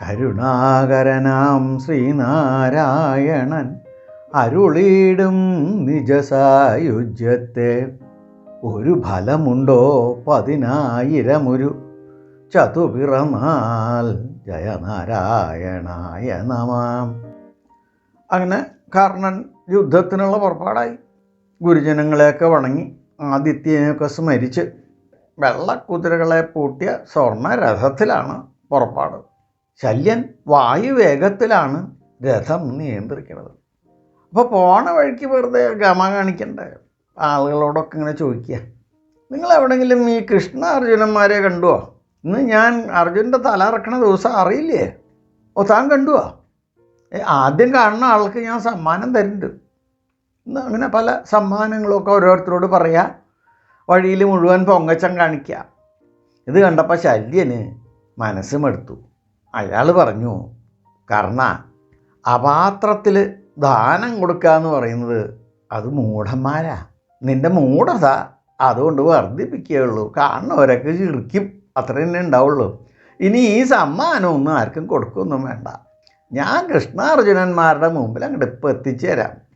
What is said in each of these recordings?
കരുണാകരനാം ശ്രീനാരായണൻ അരുളീടും നിജസായുജ്യത്തെ. ഒരു ഫലമുണ്ടോ പതിനായിരമൊരു? ചതുപിറന്നാൽ ജയനാരായണായ നമാം. അങ്ങനെ കർണൻ യുദ്ധത്തിനുള്ള പുറപ്പാടായി. ഗുരുജനങ്ങളെയൊക്കെ വണങ്ങി ആദിത്യനെയൊക്കെ സ്മരിച്ച് വെള്ളക്കുതിരകളെ പൂട്ടിയ സ്വർണ രഥത്തിലാണ് പുറപ്പാട്. ശല്യൻ വായുവേഗത്തിലാണ് രഥം നിയന്ത്രിക്കുന്നത്. അപ്പോൾ പോണ വഴിക്ക് വെറുതെ ഗമ കാണിക്കണ്ട? ആളുകളോടൊക്കെ ഇങ്ങനെ ചോദിക്കുക. നിങ്ങൾ എവിടെങ്കിലും ഈ കൃഷ്ണ അർജുനന്മാരെ കണ്ടുവോ? ഇന്ന് ഞാൻ അർജുന്റെ തല ഇറക്കണ ദിവസം അറിയില്ലേ? ഓ താൻ കണ്ടുവോ? ആദ്യം കാണുന്ന ആൾക്ക് ഞാൻ സമ്മാനം തരുന്നുണ്ട്. ഇന്ന് അങ്ങനെ പല സമ്മാനങ്ങളൊക്കെ ഓരോരുത്തരോട് പറയുക വഴിയിൽ മുഴുവൻ പൊങ്ങച്ചം കാണിക്കുക ഇത് കണ്ടപ്പോൾ ശല്യന് മനസ്സ് മടുത്തു അയാൾ പറഞ്ഞു കർണ അപാത്രത്തിൽ ദാനം കൊടുക്കുക എന്ന് പറയുന്നത് അത് മൂഢന്മാരാ. നിന്റെ മൂഢത അതുകൊണ്ട് വർദ്ധിപ്പിക്കുകയുള്ളൂ. കാണുന്നവരൊക്കെ ചിരിക്കും. അത്ര തന്നെ ഉണ്ടാവുള്ളൂ. ഇനി ഈ സമ്മാനമൊന്നും ആർക്കും കൊടുക്കൊന്നും വേണ്ട. ഞാൻ കൃഷ്ണാർജുനന്മാരുടെ മുമ്പിൽ അങ്ങോട്ട് ഇപ്പം എത്തിച്ചേരാം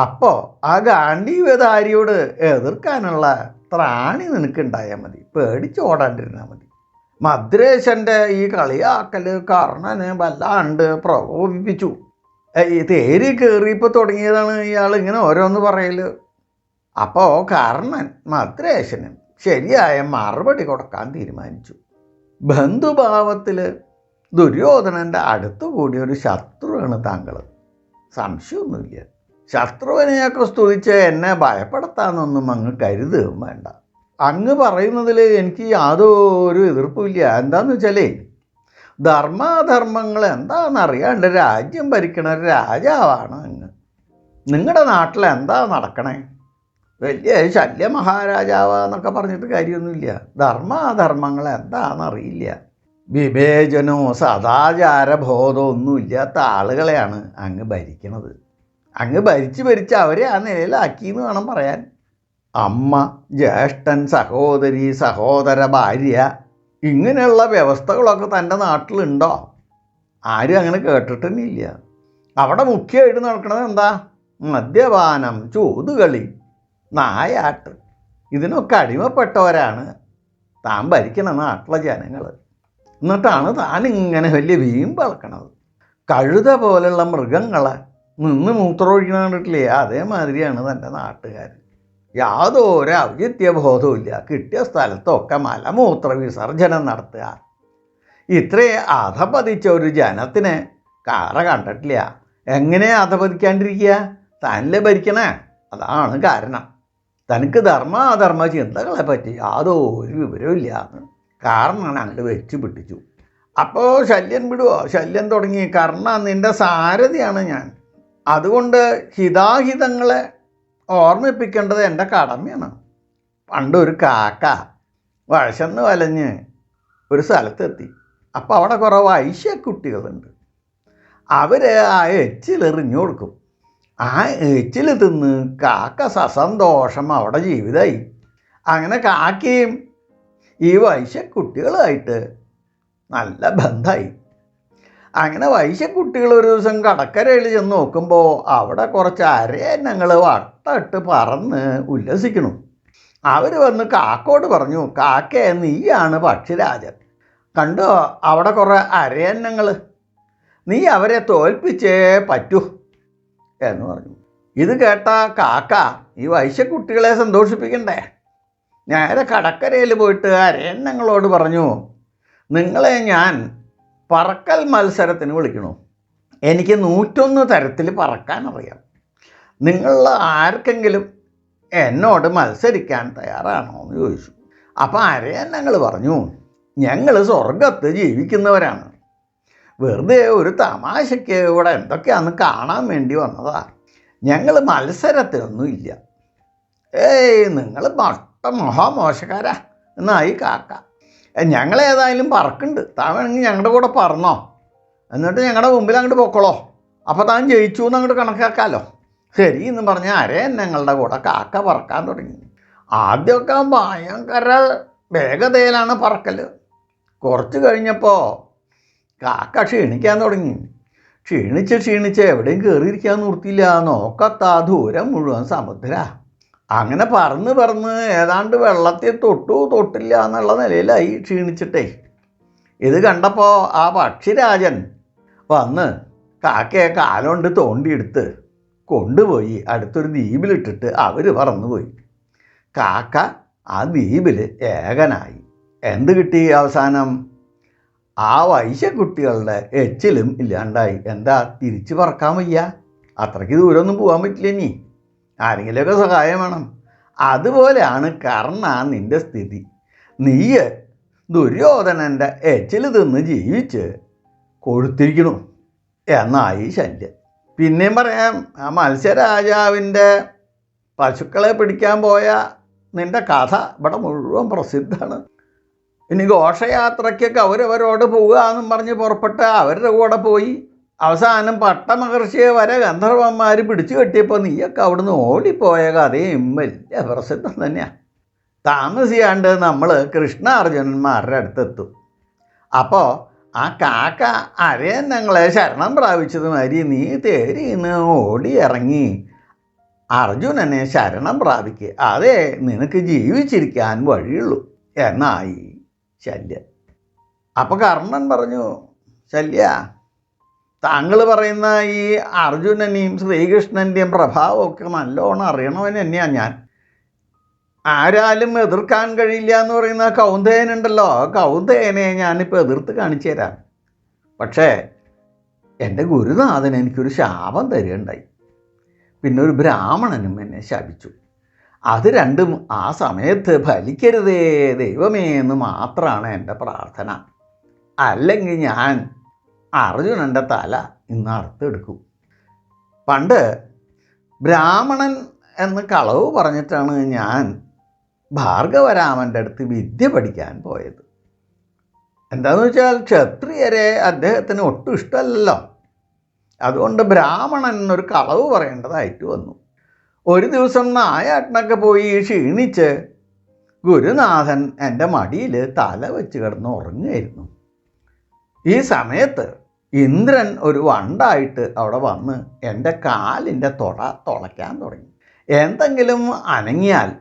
അപ്പോൾ ആ ഗാന്ധീവധാരിയോട് എതിർക്കാനുള്ള ത്രാണി നിനക്കുണ്ടായാൽ മതി. പേടിച്ചോടാണ്ടിരുന്നാൽ മതി. മദ്രേശന്റെ ഈ കളിയാക്കൽ കർണന് വല്ലാണ്ട് പ്രകോപിപ്പിച്ചു. തേരി കയറിയപ്പോൾ തുടങ്ങിയതാണ് ഇയാൾ ഇങ്ങനെ ഓരോന്ന് പറയൽ അപ്പോൾ കർണൻ മദ്രേശന് ശരിയായ മറുപടി കൊടുക്കാൻ തീരുമാനിച്ചു. ബന്ധുഭാവത്തിൽ ദുര്യോധനന്റെ അടുത്തു കൂടിയ ഒരു ശത്രുവാണ് താങ്കൾ സംശയമൊന്നുമില്ല. ശത്രുവിനെയൊക്കെ സ്തുതിച്ച് എന്നെ ഭയപ്പെടുത്താമെന്നൊന്നും അങ്ങ് കരുതുകയും വേണ്ട. അങ്ങ് പറയുന്നതിൽ എനിക്ക് യാതൊരു എതിർപ്പുമില്ല. എന്താണെന്ന് വെച്ചാലേ ധർമാധർമ്മങ്ങൾ എന്താണെന്ന് അറിയാണ്ട് രാജ്യം ഭരിക്കണ രാജാവാണ് അങ്ങ്. നിങ്ങളുടെ നാട്ടിൽ എന്താ നടക്കണേ? വലിയ ശല്യ മഹാരാജാവ എന്നൊക്കെ പറഞ്ഞിട്ട് കാര്യമൊന്നുമില്ല. ധർമാധർമ്മങ്ങൾ എന്താണെന്ന് അറിയില്ല. വിവേചനോ സദാചാരബോധമോ ഒന്നുമില്ലാത്ത ആളുകളെയാണ് അങ്ങ് ഭരിക്കണത്. അങ്ങ് ഭരിച്ച് ഭരിച്ച് അവരെ ആ നിലയിലാക്കി എന്ന് വേണം പറയാൻ. അമ്മ ജ്യേഷ്ഠൻ സഹോദരി സഹോദര ഭാര്യ ഇങ്ങനെയുള്ള വ്യവസ്ഥകളൊക്കെ തന്റെ നാട്ടിലുണ്ടോ? ആരും അങ്ങനെ കേട്ടിട്ടൊന്നുമില്ല. അവിടെ മുഖ്യമായിട്ട് നടക്കുന്നത് എന്താ? മദ്യപാനം ചൂതുകളി നായാട്ട്. ഇതിനൊക്കെ അടിമപ്പെട്ടവരാണ്. താൻ ഭരിക്കണ നാട്ടിലെ ജനങ്ങൾ. എന്നിട്ടാണ് താൻ ഇങ്ങനെ വലിയ വീമ്പളക്കണത് കഴുത പോലുള്ള മൃഗങ്ങളെ നിന്ന് മൂത്രമൊഴിക്കണ കണ്ടിട്ടില്ലേ? അതേമാതിരിയാണ് തന്റെ നാട്ടുകാർ യാതൊരു ഔചിത്യബോധവും ഇല്ല കിട്ടിയ സ്ഥലത്തൊക്കെ മലമൂത്ര വിസർജനം നടത്തുക. ഇത്രേ അധപതിച്ച ഒരു ജനത്തിന് കാറ കണ്ടിട്ടില്ല. എങ്ങനെ അധപതിക്കാണ്ടിരിക്കുക? തന്നെ ഭരിക്കണേ. അതാണ് കാരണം. തനിക്ക് ധർമ്മ അധർമ്മ ചിന്തകളെ പറ്റി യാതൊരു വിവരവും ഇല്ല എന്ന് കാരണമാണ് അങ്ങോട്ട് വെച്ച് പിടിച്ചു. അപ്പോൾ ശല്യൻ വിടുവോ? ശല്യൻ തുടങ്ങി. കർണ നിന്റെ സാരഥിയാണ് ഞാൻ. അതുകൊണ്ട് ഹിതാഹിതങ്ങളെ ഓർമ്മിപ്പിക്കേണ്ടത് എന്റെ കടമയാണ്. പണ്ടൊരു കാക്ക വഴശന്ന് വലഞ്ഞ് ഒരു സ്ഥലത്തെത്തി. അപ്പോൾ അവിടെ കുറേ വൈശ്യ കുട്ടികളുണ്ട്. അവർ ആ എച്ചിലെറിഞ്ഞു കൊടുക്കും. ആ എച്ചിൽ തിന്ന് കാക്ക സസന്തോഷം അവിടെ ജീവിതമായി. അങ്ങനെ കാക്കയും ഈ വൈശ്യ കുട്ടികളുമായിട്ട് നല്ല ബന്ധമായി. അങ്ങനെ വൈശ്യ കുട്ടികൾ ഒരു ദിവസം കടക്കരയിൽ ചെന്ന് നോക്കുമ്പോൾ അവിടെ കുറച്ച് അരയന്നങ്ങൾ വട്ടമിട്ട് പറന്ന് ഉല്ലസിക്കണം അവർ വന്ന് കാക്കോട് പറഞ്ഞു കാക്കേ നീയാണ് പക്ഷിരാജൻ. കണ്ടോ അവിടെ കുറേ അരയന്നങ്ങൾ നീ അവരെ തോൽപ്പിച്ചേ പറ്റൂ. എന്ന് പറഞ്ഞു. ഇത് കേട്ട കാക്ക ഈ വൈശ്യക്കുട്ടികളെ സന്തോഷിപ്പിക്കണ്ടേ? നേരെ കടക്കരയിൽ പോയിട്ട് അരയന്നങ്ങളോട് പറഞ്ഞു നിങ്ങളെ ഞാൻ പറക്കൽ മത്സരത്തിന് വിളിക്കണു? എനിക്ക് നൂറ്റൊന്ന് തരത്തിൽ പറക്കാൻ അറിയാം. നിങ്ങൾ ആർക്കെങ്കിലും എന്നോട് മത്സരിക്കാൻ തയ്യാറാണോ എന്ന് ചോദിച്ചു. അപ്പോൾ ഞങ്ങൾ പറഞ്ഞു ഞങ്ങൾ സ്വർഗത്ത് ജീവിക്കുന്നവരാണ്. വെറുതെ ഒരു തമാശയ്ക്ക് ഇവിടെ എന്തൊക്കെയാണെന്ന് കാണാൻ വേണ്ടി വന്നതാ. ഞങ്ങൾ മത്സരത്തിനൊന്നും ഇല്ല. ഏയ് നിങ്ങൾ മൊട്ട മഹാമോശക്കാരാ. എന്നായി കാക്ക. ഏ, ഞങ്ങളേതായാലും പറക്കുന്നുണ്ട്. താൻ വേണമെങ്കിൽ ഞങ്ങളുടെ കൂടെ പറന്നോ എന്നിട്ട് ഞങ്ങളുടെ മുമ്പിൽ അങ്ങോട്ട് പൊക്കോളോ. അപ്പോൾ താൻ ജയിച്ചു എന്ന് അങ്ങോട്ട് കണക്കാക്കാമല്ലോ ശരി എന്ന് പറഞ്ഞാൽ അരേ ഞങ്ങളുടെ കൂടെ കാക്ക പറക്കാൻ തുടങ്ങി. ആദ്യമൊക്കെ ഭയങ്കര വേഗതയിലാണ് പറക്കൽ കുറച്ച് കഴിഞ്ഞപ്പോൾ കാക്ക ക്ഷീണിക്കാൻ തുടങ്ങി. ക്ഷീണിച്ച് ക്ഷീണിച്ച് എവിടെയും കയറിയിരിക്കാൻ നിർത്തിയില്ല നോക്കത്താ ദൂരം മുഴുവൻ സമുദ്ര. അങ്ങനെ പറന്ന് പറന്ന് ഏതാണ്ട് വെള്ളത്തിൽ തൊട്ടു തൊട്ടില്ല എന്നുള്ള നിലയിലായി ക്ഷീണിച്ചിട്ടേ. ഇത് കണ്ടപ്പോൾ ആ പക്ഷിരാജൻ വന്ന് കാക്കയെ കാലുകൊണ്ട് തോണ്ടിയെടുത്ത് കൊണ്ടുപോയി അടുത്തൊരു ദ്വീപിലിട്ടിട്ട് അവർ പറന്നുപോയി. കാക്ക ആ ദ്വീപിൽ ഏകനായി. എന്ത് കിട്ടി അവസാനം? ആ വൈശ്യക്കുട്ടികളുടെ എച്ചിലും ഇല്ലാണ്ടായി. എന്താ തിരിച്ചു പറക്കാൻ വയ്യ? അത്രയ്ക്ക് ദൂരമൊന്നും പോകാൻ പറ്റില്ല ഇനി. ആരെങ്കിലുമൊക്കെ സഹായം വേണം. അതുപോലെയാണ് കർണ നിന്റെ സ്ഥിതി. നീ ദുര്യോധനന്റെ എച്ചിൽ തിന്ന് ജീവിച്ച് കൊഴുത്തിരിക്കണു എന്നായി ശല്യം. പിന്നെയും പറയാം ആ മത്സ്യരാജാവിന്റെ പശുക്കളെ പിടിക്കാൻ പോയ നിന്റെ കഥ ഇവിടെ മുഴുവൻ പ്രസിദ്ധമാണ്. ഇനി ഘോഷയാത്രയ്ക്കൊക്കെ അവരവരോട് പോവുക എന്നും പറഞ്ഞ് പുറപ്പെട്ട് അവരുടെ കൂടെ പോയി അവസാനം പട്ടമഹർഷിയെ വരെ ഗന്ധർവന്മാർ പിടിച്ചു കെട്ടിയപ്പോൾ നീയൊക്കെ അവിടുന്ന് ഓടിപ്പോയ കഥയും വലിയ പ്രസിദ്ധം തന്നെയാണ് താമസിയാണ്ട് നമ്മൾ കൃഷ്ണാർജുനന്മാരുടെ അടുത്തെത്തും. അപ്പോൾ ആ കാക്ക അരയൻ ഞങ്ങളെ ശരണം പ്രാപിച്ചതുമാതിരി നീ തേരിന്ന് ഓടി ഇറങ്ങി അർജുനനെ ശരണം പ്രാപിക്കുക അതെ നിനക്ക് ജീവിച്ചിരിക്കാൻ വഴിയുള്ളൂ എന്നായി ശല്യ. അപ്പോൾ കർണൻ പറഞ്ഞു ശല്യ താങ്കൾ പറയുന്ന ഈ അർജുനനെയും ശ്രീകൃഷ്ണന്റെയും പ്രഭാവമൊക്കെ നല്ലോണം അറിയണവൻ തന്നെയാണ് ഞാൻ. ആരാലും എതിർക്കാൻ കഴിയില്ല എന്ന് പറയുന്ന കൗന്ദയനുണ്ടല്ലോ ആ കൗന്ദയനെ ഞാനിപ്പോൾ എതിർത്ത് കാണിച്ചു തരാം. പക്ഷേ എന്റെ ഗുരുനാഥൻ എനിക്കൊരു ശാപം തരികയുണ്ടായി. പിന്നെ ഒരു ബ്രാഹ്മണനും എന്നെ ശപിച്ചു. അത് രണ്ടും ആ സമയത്ത് ഫലിക്കരുതേ ദൈവമേ എന്ന് മാത്രമാണ് എന്റെ പ്രാർത്ഥന. അല്ലെങ്കിൽ ഞാൻ അർജുനന്റെ തല ഇന്ന് അറുത്തെടുക്കും. പണ്ട് ബ്രാഹ്മണൻ എന്ന് കളവ് പറഞ്ഞിട്ടാണ് ഞാൻ ഭാർഗവരാമന്റെ അടുത്ത് വിദ്യ പഠിക്കാൻ പോയത്. എന്താണെന്ന് വെച്ചാൽ ക്ഷത്രിയരെ അദ്ദേഹത്തിന് ഒട്ടും ഇഷ്ടമല്ലല്ലോ. അതുകൊണ്ട് ബ്രാഹ്മണൻ എന്നൊരു കളവ് പറയേണ്ടതായിട്ട് വന്നു. ഒരു ദിവസം നായാട്ടിനൊക്കെ പോയി ക്ഷീണിച്ച് ഗുരുനാഥൻ എന്റെ മടിയിൽ തല വെച്ച് കിടന്ന് ഉറങ്ങുമായിരുന്നു ഈ സമയത്ത് ഇന്ദ്രൻ ഒരു വണ്ടായിട്ട് അവിടെ വന്ന് എന്റെ കാലിന്റെ തൊട തുളയ്ക്കാൻ തുടങ്ങി. എന്തെങ്കിലും അനങ്ങിയാൽ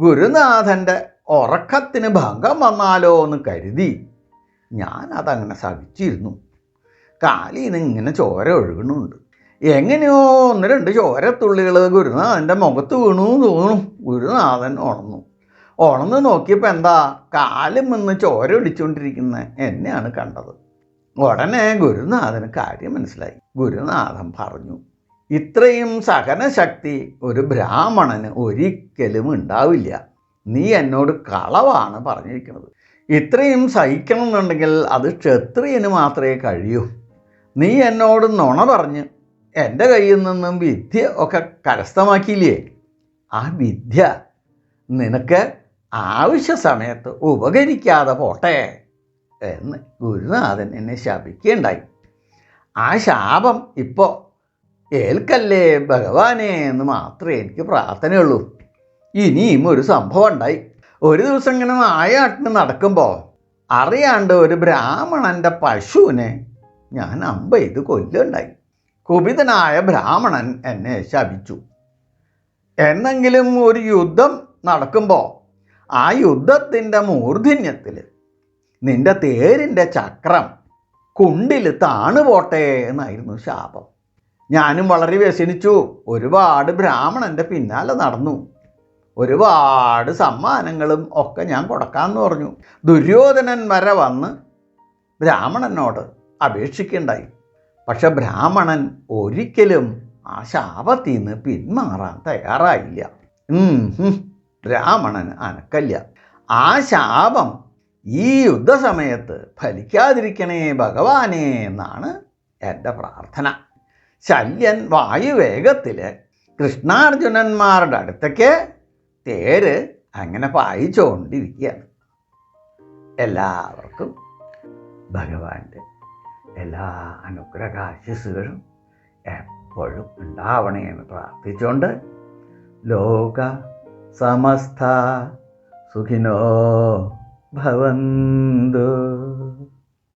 ഗുരുനാഥന്റെ ഉറക്കത്തിന് ഭംഗം വന്നാലോ എന്ന് കരുതി ഞാൻ അതങ്ങനെ സഹിച്ചിരുന്നു കാലിൽ നിന്ന് ഇങ്ങനെ ചോര ഒഴുകണുണ്ട് എങ്ങനെയോ ഒന്ന് രണ്ട് ചോരത്തുള്ളികൾ ഗുരുനാഥന്റെ മുഖത്ത് വീണു തോന്നുന്നു. ഗുരുനാഥൻ ഉണർന്നു. ഉണർന്ന് നോക്കിയപ്പോൾ എന്താ കാലും ചോര ഒടിച്ചുകൊണ്ടിരിക്കുന്ന എന്നെയാണ് കണ്ടത്. ഉടനെ ഗുരുനാഥന് കാര്യം മനസ്സിലായി. ഗുരുനാഥൻ പറഞ്ഞു ഇത്രയും സഹനശക്തി ഒരു ബ്രാഹ്മണന് ഒരിക്കലും ഉണ്ടാവില്ല. നീ എന്നോട് കളവാണ് പറഞ്ഞിരിക്കുന്നത്. ഇത്രയും സഹിക്കണം എന്നുണ്ടെങ്കിൽ അത് ക്ഷത്രിയന് മാത്രമേ കഴിയൂ. നീ എന്നോട് നുണ പറഞ്ഞ് എന്റെ കയ്യിൽ നിന്നും വിദ്യ ഒക്കെ കരസ്ഥമാക്കിയില്ലേ? ആ വിദ്യ നിനക്ക് ആവശ്യ സമയത്ത് ഉപകരിക്കാതെ പോട്ടെ എന്ന് ഗുരുനാഥൻ എന്നെ ശപിക്കുകയുണ്ടായി. ആ ശാപം ഇപ്പോൾ ഏൽക്കല്ലേ ഭഗവാനെ എന്ന് മാത്രമേ എനിക്ക് പ്രാർത്ഥനയുള്ളൂ. ഇനിയും ഒരു സംഭവം ഉണ്ടായി. ഒരു ദിവസം ഇങ്ങനെ നായാട്ടിന് നടക്കുമ്പോൾ അറിയാണ്ട് ഒരു ബ്രാഹ്മണന്റെ പശുവിനെ ഞാൻ അമ്പ ചെയ്ത് കൊല്ലുണ്ടായി കുപിതനായ ബ്രാഹ്മണൻ എന്നെ ശപിച്ചു. എന്നെങ്കിലും ഒരു യുദ്ധം നടക്കുമ്പോൾ ആ യുദ്ധത്തിന്റെ മൂർധന്യത്തിൽ നിന്റെ തേരിന്റെ ചക്രം കുണ്ടിൽ താണുപോട്ടെ എന്നായിരുന്നു ശാപം. ഞാനും വളരെ വ്യസനിച്ചു. ഒരുപാട് ബ്രാഹ്മണന്റെ പിന്നാലെ നടന്നു. ഒരുപാട് സമ്മാനങ്ങളും ഒക്കെ ഞാൻ കൊടുക്കാമെന്ന് പറഞ്ഞു. ദുര്യോധനൻ വരെ വന്ന് ബ്രാഹ്മണനോട് അപേക്ഷിക്കണ്ടായി. പക്ഷെ ബ്രാഹ്മണൻ ഒരിക്കലും ആ ശാപത്തിൽ നിന്ന് പിന്മാറാൻ തയ്യാറായില്ല. ബ്രാഹ്മണൻ അനക്കല്ല ആ ശാപം ഈ യുദ്ധസമയത്ത് ഫലിക്കാതിരിക്കണേ ഭഗവാനെ എന്നാണ് എന്റെ പ്രാർത്ഥന. ശല്യൻ വായുവേഗത്തിൽ കൃഷ്ണാർജുനന്മാരുടെ അടുത്തേക്ക് തേര് അങ്ങനെ പായിച്ചുകൊണ്ടിരിക്കുകയാണ് എല്ലാവർക്കും ഭഗവാന്റെ എല്ലാ അനുഗ്രഹാശിസുകളും എപ്പോഴും ഉണ്ടാവണേ എന്ന് പ്രാർത്ഥിച്ചുകൊണ്ട് ലോക समस्था सुखिनो भवन्तु।